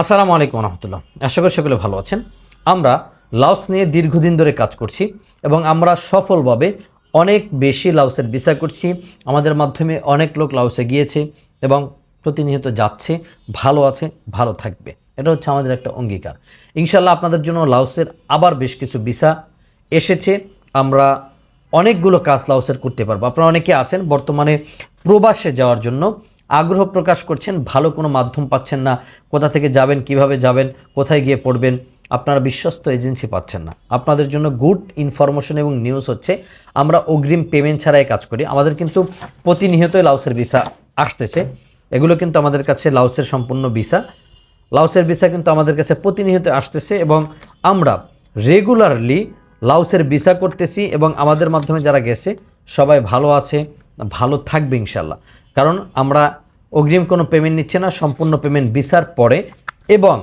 আসসালামু আলাইকুম রহমতুল্লাহ আশা করি সকলে ভালো আছেন। আমরা লাউস নিয়ে দীর্ঘদিন ধরে কাজ করছি এবং আমরা সফলভাবে অনেক বেশি লাউসের ভিসা করছি। আমাদের মাধ্যমে অনেক লোক লাউসে গিয়েছে এবং প্রতিনিয়ত যাচ্ছে, ভালো আছে, ভালো থাকবে। এটা হচ্ছে আমাদের একটা অঙ্গীকার। ইনশাল্লাহ আপনাদের জন্য লাউসের আবার বেশ কিছু ভিসা এসেছে। আমরা অনেকগুলো কাজ লাউসের করতে পারব। আপনারা অনেকে আছেন বর্তমানে প্রবাসে যাওয়ার জন্য। আগ্রহ প্রকাশ করছেন, ভালো কোনো মাধ্যম পাচ্ছেন না, কোথা থেকে যাবেন, কীভাবে যাবেন, কোথায় গিয়ে পড়বেন, আপনারা বিশ্বস্ত এজেন্সি পাচ্ছেন না। আপনাদের জন্য গুড ইনফরমেশন এবং নিউজ হচ্ছে, আমরা অগ্রিম পেমেন্ট ছাড়াই কাজ করি। আমাদের কিন্তু প্রতিনিয়তই লাউসের ভিসা আসতেছে। এগুলো কিন্তু আমাদের কাছে লাউসের সম্পূর্ণ ভিসা। লাউসের ভিসা কিন্তু আমাদের কাছে প্রতিনিয়ত আসতেছে এবং আমরা রেগুলারলি লাউসের ভিসা করতেছি এবং আমাদের মাধ্যমে যারা গেছে, সবাই ভালো আছে, ভালো থাকবে ইনশাল্লাহ কারণ আমরা অগ্রিম কোনো পেমেন্ট নিচ্ছে না, সম্পূর্ণ পেমেন্ট ভিসার পরে এবং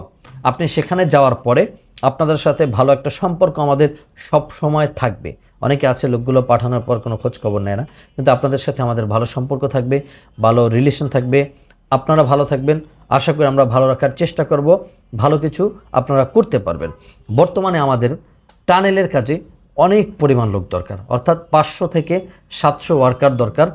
আপনি সেখানে যাওয়ার পরে আপনাদের সাথে ভালো একটা সম্পর্ক আমাদের সব সময় থাকবে। অনেকে আছে লোকগুলো পাঠানোর পর কোনো খোঁজ খবর নেয় না, কিন্তু আপনাদের সাথে আমাদের ভালো সম্পর্ক থাকবে, ভালো রিলেশন থাকবে, আপনারা ভালো থাকবেন, আশা করি আমরা ভালো রাখার চেষ্টা করব, ভালো কিছু আপনারা করতে পারবেন। বর্তমানে আমাদের টানেলের কাজে অনেক পরিমাণ লোক দরকার, অর্থাৎ পাঁচশো থেকে সাতশো ওয়ার্কার দরকার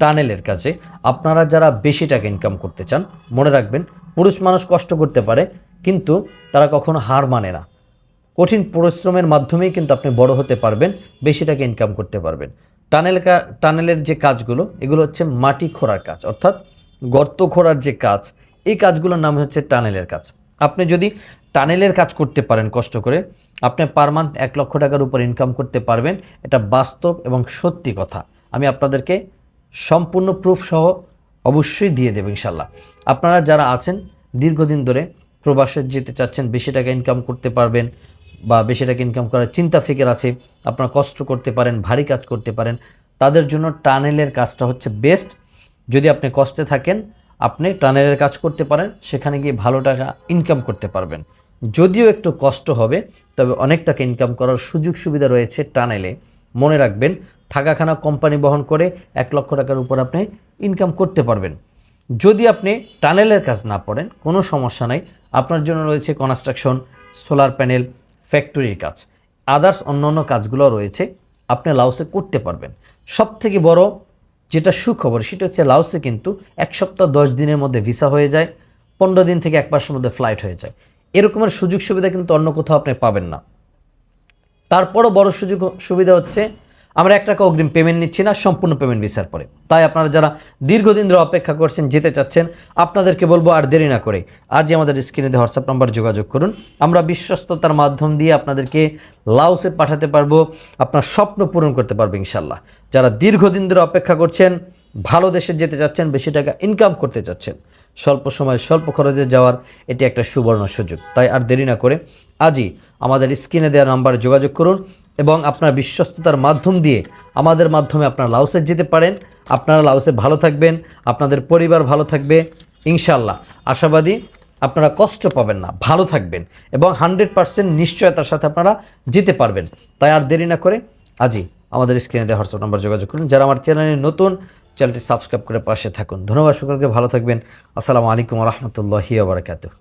টানেলের কাজে আপনারা যারা বেশি টাকা ইনকাম করতে চান, মনে রাখবেন পুরুষ মানুষ কষ্ট করতে পারে, কিন্তু তারা কখনো হার মানে না। কঠিন পরিশ্রমের মাধ্যমেই কিন্তু আপনি বড় হতে পারবেন, বেশি টাকা ইনকাম করতে পারবেন। টানেল টানেলের যে কাজগুলো, এগুলো হচ্ছে মাটি খোঁড়ার কাজ, অর্থাৎ গর্ত খোঁড়ার যে কাজ, এই কাজগুলোর নাম হচ্ছে টানেলের কাজ। আপনি যদি টানেলের কাজ করতে পারেন কষ্ট করে, আপনি পার মান্থ এক লক্ষ টাকার উপর ইনকাম করতে পারবেন, এটা বাস্তব এবং সত্যি কথা। আমি আপনাদেরকে সম্পূর্ণ প্রুফ সহ অবশ্যই দিয়ে দেবো ইনশাল্লাহ আপনারা যারা আছেন, দীর্ঘদিন ধরে প্রবাসে যেতে চাচ্ছেন, বেশি টাকা ইনকাম করতে পারবেন বা বেশি টাকা ইনকাম করার চিন্তা, ফিকের আছে, আপনারা কষ্ট করতে পারেন, ভারী কাজ করতে পারেন, তাদের জন্য টানেলের কাজটা হচ্ছে বেস্ট যদি আপনি কষ্টে থাকেন, আপনি টানেলের কাজ করতে পারেন, সেখানে গিয়ে ভালো টাকা ইনকাম করতে পারবেন। যদিও একটু কষ্ট হবে, তবে অনেক টাকা ইনকাম করার সুযোগ সুবিধা রয়েছে টানেলে। মনে রাখবেন থাকাখানা কোম্পানি বহন করে এক লক্ষ টাকার উপর আপনি ইনকাম করতে পারবেন। যদি আপনি টানেলের কাজ না পড়েন, কোনো সমস্যা নাই। আপনার জন্য রয়েছে কনস্ট্রাকশন সোলার প্যানেল ফ্যাক্টরির কাজ। আদার্স অন্যান্য কাজগুলো রয়েছে, আপনি লাউসে করতে পারবেন। সব থেকে বড় যেটা সুখবর, সেটা হচ্ছে লাউসে কিন্তু এক সপ্তাহ দশ দিনের মধ্যে ভিসা হয়ে যায়, পনেরো দিন থেকে এক মাসের মধ্যে ফ্লাইট হয়ে যায়। এরকমের সুযোগ সুবিধা কিন্তু অন্য কোথাও আপনি পাবেন না। তারপরও বড় সুযোগ সুবিধা হচ্ছে আমরা এক টাকা অগ্রিম পেমেন্ট নিচ্ছি না, সম্পূর্ণ পেমেন্ট ভিসার পরে। তাই আপনারা যারা দীর্ঘদিন ধরে অপেক্ষা করছেন, যেতে চাচ্ছেন, আপনাদেরকে বলব আর দেরি না করে আজই আমাদের স্ক্রিনে হোয়াটসঅ্যাপ নাম্বার যোগাযোগ করুন। আমরা বিশ্বস্ততার মাধ্যম দিয়ে আপনাদেরকে লাউসে পাঠাতে পারব, আপনার স্বপ্ন পূরণ করতে পারব ইনশাল্লাহ যারা দীর্ঘদিন ধরে অপেক্ষা করছেন, ভালো দেশে যেতে চাচ্ছেন, বেশি টাকা ইনকাম করতে চাচ্ছেন, স্বল্প সময়, স্বল্প খরচে যাওয়ার এটি একটা সুবর্ণ সুযোগ। তাই আর দেরি না করে আজই আমাদের স্ক্রিনে দেওয়া নাম্বারে যোগাযোগ করুন। এবং আপনার বিশ্বস্ততার মাধ্যম দিয়ে আমাদের মাধ্যমে আপনারা লাউসে যেতে পারেন। আপনারা লাউসে ভালো থাকবেন, আপনাদের পরিবার ভালো থাকবে ইনশাল্লাহ আশাবাদী আপনারা কষ্ট পাবেন না, ভালো থাকবেন এবং হান্ড্রেড পার্সেন্ট নিশ্চয়তার সাথে আপনারা যেতে পারবেন। তাই আর দেরি না করে আজই আমাদের স্ক্রিনে দেওয়া হোয়াটসঅ্যাপ নাম্বার যোগাযোগ করুন। যারা আমার চ্যানেলে নতুন, চ্যানেলটি সাবস্ক্রাইব করে পাশে থাকুন। ধন্যবাদ সকলকে, ভালো থাকবেন। আসসালামু আলাইকুম রহমতুল্লাহি বারকাতুহ।